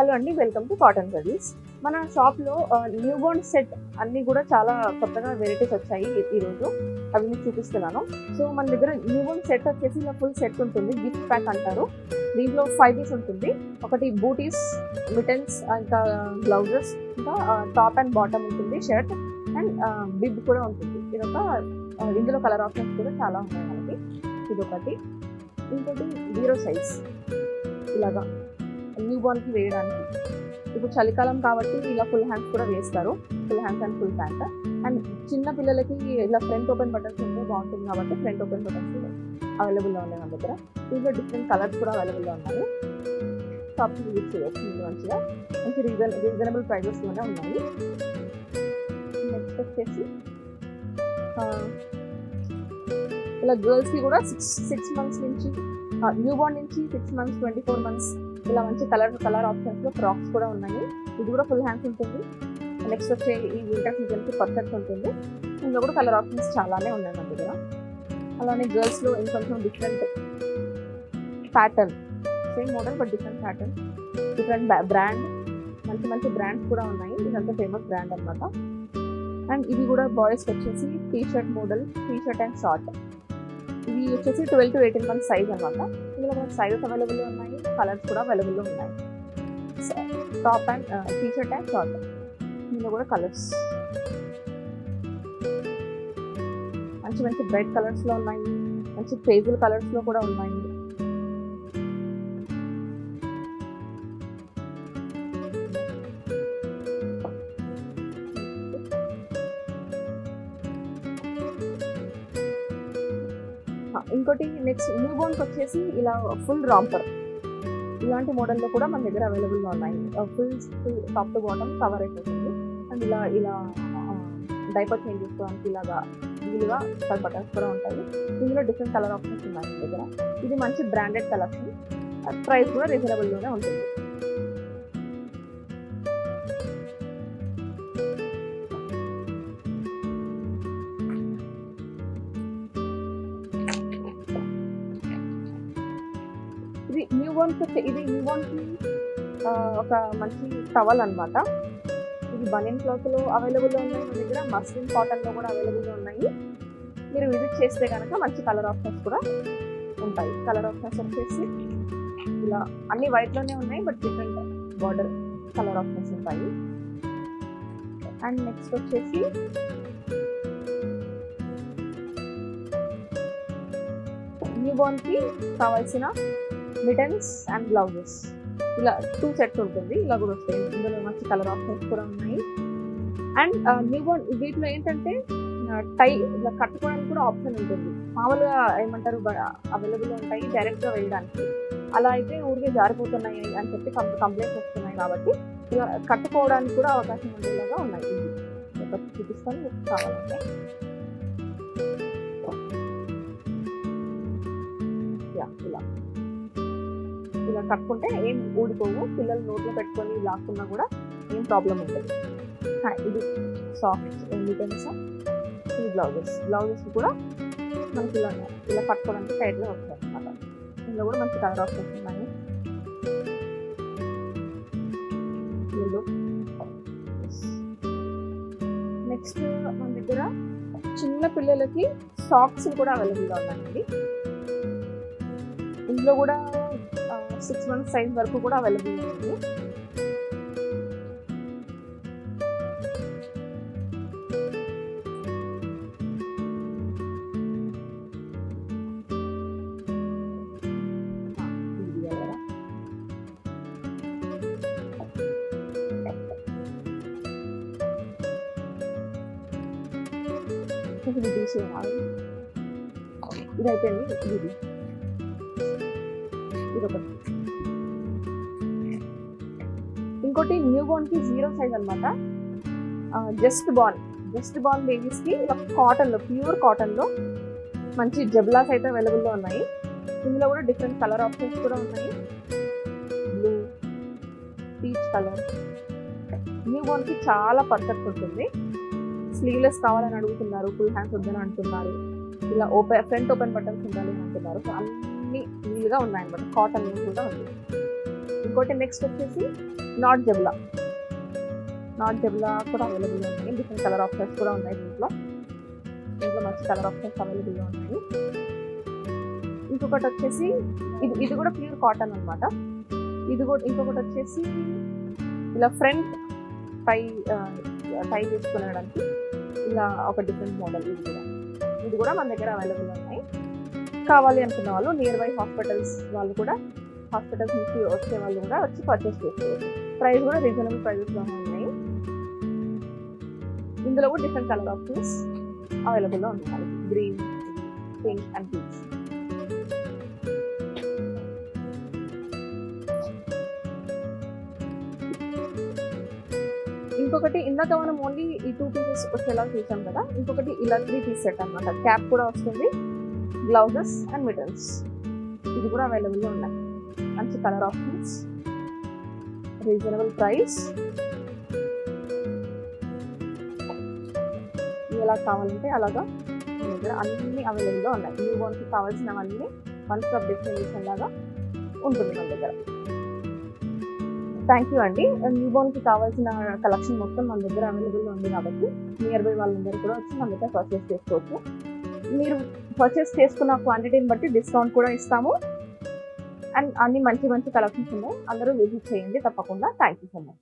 Hello అండి welcome to cotton curries మన షాప్లో న్యూ బోర్న్ సెట్ అన్నీ కూడా చాలా కొత్తగా వెరైటీస్ వచ్చాయి ఈరోజు అవి మీకు చూపిస్తున్నాను. సో మన దగ్గర న్యూ బోర్న్ సెట్ వచ్చేసి ఇలా ఫుల్ సెట్ ఉంటుంది గిఫ్ట్ ప్యాక్ అంటారు. దీంట్లో ఫైవ్ పీస్ ఉంటుంది. ఒకటి బూటీస్ మిటన్స్ ఇంకా బ్లౌజెస్ ఇంకా టాప్ అండ్ బాటమ్ ఉంటుంది షర్ట్ అండ్ బిబ్ కూడా ఉంటుంది. ఇదొక ఒక ఇందులో కలర్ ఆప్షన్స్ కూడా చాలా ఉన్నాయి మనకి. ఇదొకటి. ఇంకోటి జీరో సైజ్ ఇలాగా. న్యూ కి వేయడానికి. ఇప్పుడు చలికాలం కాబట్టి ఇలా ఫుల్ హ్యాండ్స్ కూడా వేస్తారు. Full hands and full pant and చిన్న పిల్లలకి ఇలా ఫ్రంట్ ఓపెన్ బటన్స్ ఉంటే బాగుంటుంది కాబట్టి ఫ్రంట్ ఓపెన్ బటన్స్ అవైలబుల్లో ఉన్నాయి మన దగ్గర. దీంట్లో డిఫరెంట్ కలర్స్ కూడా అవైలబుల్లో ఉన్నాయి. షాప్కి విజిట్ చేయొచ్చు మీరు మంచిగా. మంచి రీజన్ రీజనబుల్ ప్రైజెస్లోనే ఉన్నాయి. నెక్స్ట్ వచ్చేసి ఇలా గర్ల్స్కి కూడా సిక్స్ సిక్స్ మంత్స్ నుంచి న్యూ బార్న్ నుంచి six months twenty four months ఇలా మంచి కలర్ కలర్ ఆప్షన్స్లో ఫ్రాక్స్ కూడా ఉన్నాయి. ఇది కూడా ఫుల్ హ్యాండ్స్ ఉంటుంది. నెక్స్ట్ వచ్చే ఈ వింటర్ సీజన్కి పర్ఫెక్ట్ ఉంటుంది. ఇందులో కూడా కలర్ ఆప్షన్స్ చాలానే ఉన్నాయి మన దగ్గర అలానే గర్ల్స్లో ఇంకొంచెం different pattern. Same model but different pattern different brand మంచి మంచి బ్రాండ్స్ కూడా ఉన్నాయి. ఇదంతా ఫేమస్ బ్రాండ్ అన్నమాట. అండ్ ఇది కూడా బాయ్స్ వచ్చేసి T shirt model T shirt and short ఇవి వచ్చేసి twelve to eighteen months size అనమాట ఇందులో మనకు సైజెస్ అవైలబుల్ ఉన్నాయి కలర్స్ కూడా అవైలబుల్ ఉన్నాయి. Top and T shirt and short ఇందులో కూడా కలర్స్ మంచి మంచి బ్రైట్ కలర్స్లో ఉన్నాయి మంచి పేజుల్ కలర్స్లో కూడా ఉన్నాయి. ఇంకోటి నెక్స్ట్ న్యూ బోన్కి వచ్చేసి ఇలా ఫుల్ రాంపర్ ఇలాంటి మోడల్లో కూడా మన దగ్గర అవైలబుల్గా ఉన్నాయి. Full full top to bottom cover అయిపోతుంది. అండ్ ఇలా ఇలా డైపర్ చేంజ్ చేసుకోవడానికి ఇలాగా వీలుగా బటన్స్ కూడా ఉంటాయి. ఇందులో డిఫరెంట్ కలర్ ఆప్షన్స్ ఉన్నాయి మన దగ్గర. ఇది మంచి బ్రాండెడ్ కలెక్షన్ ప్రైస్ కూడా రీజనబుల్గానే ఉంటుంది. ఇది న్యూ బోర్న్కి వచ్చే ఇది న్యూ బోర్న్కి ఒక మంచి టవల్ అన్నమాట. ఇది బనియన్ క్లాత్లో అవైలబుల్లో ఉన్నాయి. మన దగ్గర మస్లిన్ కాటన్లో కూడా అవైలబుల్లో ఉన్నాయి. మీరు విజిట్ చేస్తే కనుక మంచి కలర్ ఆప్షన్స్ కూడా ఉంటాయి. కలర్ ఆప్షన్స్ వచ్చేసి ఇలా అన్ని వైట్లోనే ఉన్నాయి but different border colour options ఉంటాయి. అండ్ నెక్స్ట్ వచ్చేసి న్యూ బోర్న్కి కావాల్సిన మిటన్స్ అండ్ బ్లౌజెస్ ఇలా టూ సెట్స్ ఉంటుంది. ఇలా కూడా వస్తాయి. ఇందులో మంచి కలర్ ఆప్షన్స్ కూడా ఉన్నాయి. అండ్ న్యూ బోర్న్ వీటిలో ఏంటంటే టై ఇలా కట్టుకోవడానికి కూడా ఆప్షన్ ఉంటుంది. మామూలుగా ఏమంటారు అవైలబుల్ ఉంటాయి డైరెక్ట్గా వేయడానికి. అలా అయితే ఊరికే జారిపోతున్నాయి అని చెప్పి కంప్లైంట్స్ వస్తున్నాయి కాబట్టి ఇలా కట్టుకోవడానికి కూడా అవకాశం ఉండేలాగా ఉన్నాయి. ఒకటి చూపిస్తాను మీకు కావాలంటే. యా ఇలా. ఇలా కట్టుకుంటే ఏం ఊడిపోవు. పిల్లలు నోట్లో పెట్టుకొని లాక్కున్నా కూడా ఏం ప్రాబ్లం ఉండదు. ఇది సాఫ్ట్ మిటన్స్ ఈ బ్లౌజెస్. బ్లౌజెస్ కూడా మనకి ఇలా ఇలా కట్టుకోవడానికి టైట్గా వస్తాయి అనమాట ఇందులో కూడా మంచి కలర్ ఆప్షన్స్ ఉన్నాయి నెక్స్ట్ మన దగ్గర చిన్న పిల్లలకి సాక్స్ కూడా అవైలబుల్గా ఉన్నాయండి. ఇందులో కూడా సిక్స్ మంత్స్ సైజ్ వరకు కూడా అవైలబుల్ ఉంది ఆ, ఇది తీయాలా? ఇది తీసేయాలి ఇది అయిపోయింది ఇది ఒకటి ఇంకోటి న్యూ బోర్న్కి జీరో సైజ్ అనమాట జస్ట్ బాన్ జస్ట్ బాన్ బేబీస్కి కాటన్లో ప్యూర్ కాటన్లో మంచి జబ్లాస్ అయితే అవైలబుల్లో ఉన్నాయి. ఇందులో కూడా డిఫరెంట్ కలర్ ఆప్షన్స్ కూడా ఉన్నాయి బ్లూ పీచ్ కలర్ న్యూ బోర్న్కి చాలా పర్ఫెక్ట్ ఉంటుంది. స్లీవ్లెస్ కావాలని అడుగుతున్నారు ఫుల్ హ్యాండ్స్ వద్దని అంటున్నారు. ఇలా ఓపెన్ ఫ్రంట్ ఓపెన్ బటన్స్ ఉండాలి అంటున్నారు. అన్ని వీలుగా ఉన్నాయన్నమాట. కాటన్ కూడా ఉంది ఇంకోటి నెక్స్ట్ వచ్చేసి నాట్ జబ్లా. నాట్ జబ్లా కూడా అవైలబుల్ ఉన్నాయి. డిఫరెంట్ కలర్ ఆప్షన్స్ కూడా ఉన్నాయి దీంట్లో. దీంట్లో మంచి కలర్ ఆప్షన్స్ అవైలబుల్గా ఉన్నాయి. ఇంకొకటి వచ్చేసి ఇది ఇది కూడా ప్యూర్ కాటన్ అన్నమాట. ఇది కూడా ఇంకొకటి వచ్చేసి ఇలా ఫ్రంట్ టై టై చేసుకునేడానికి ఇలా ఒక డిఫరెంట్ మోడల్ ఇది కూడా. ఇది కూడా మన దగ్గర అవైలబుల్ ఉన్నాయి. కావాలి అనుకున్న వాళ్ళు నియర్ బై హాస్పిటల్స్ వాళ్ళు కూడా హాస్పిటల్స్ నుంచి వచ్చే వాళ్ళు కూడా వచ్చి పర్చేస్ చేసుకోవచ్చు. ప్రైస్ కూడా రీజనబుల్ ప్రైజెస్లో ఉన్నాయి. ఇందులో కూడా డిఫరెంట్ కలర్ ఆప్షన్స్ అవైలబుల్లో ఉంటాయి. గ్రీన్ పింక్ అండ్ పీచ్ ఇంకొకటి ఇందాక మనం ఓన్లీ ఈ టూ పీసెస్ వచ్చేలా చూసాం కదా ఇంకొకటి ఇలా త్రీ పీస్ సెట్ అనమాట క్యాప్ కూడా వస్తుంది. బ్లౌజెస్ అండ్ మిడల్స్ ఇది కూడా అవైలబుల్లో ఉన్నాయి. మంచి కలర్ ఆప్షన్స్ రీజనబుల్ ప్రైస్ ఎలా కావాలంటే అలాగా దగ్గర అన్ని అవైలబుల్గా ఉన్నాయి. న్యూ బోర్న్కి కావాల్సినవన్నీ వన్ స్టాప్ డెస్టినేషన్ లాగా ఉంటుంది మన దగ్గర. థ్యాంక్ యూ అండి. న్యూ బోర్న్కి కావాల్సిన కలెక్షన్ మొత్తం మన దగ్గర అవైలబుల్గా ఉంది కాబట్టి నియర్ బై వాళ్ళందరూ కూడా వచ్చి మన దగ్గర పర్చేస్ చేసుకోవచ్చు. మీరు పర్చేస్ చేసుకున్న క్వాంటిటీని బట్టి డిస్కౌంట్ కూడా ఇస్తాము. అండ్ అన్ని మంచి మంచి కలెక్షన్స్ ఉన్నాయి. అందరూ విజిట్ చేయండి తప్పకుండా. Thank you so much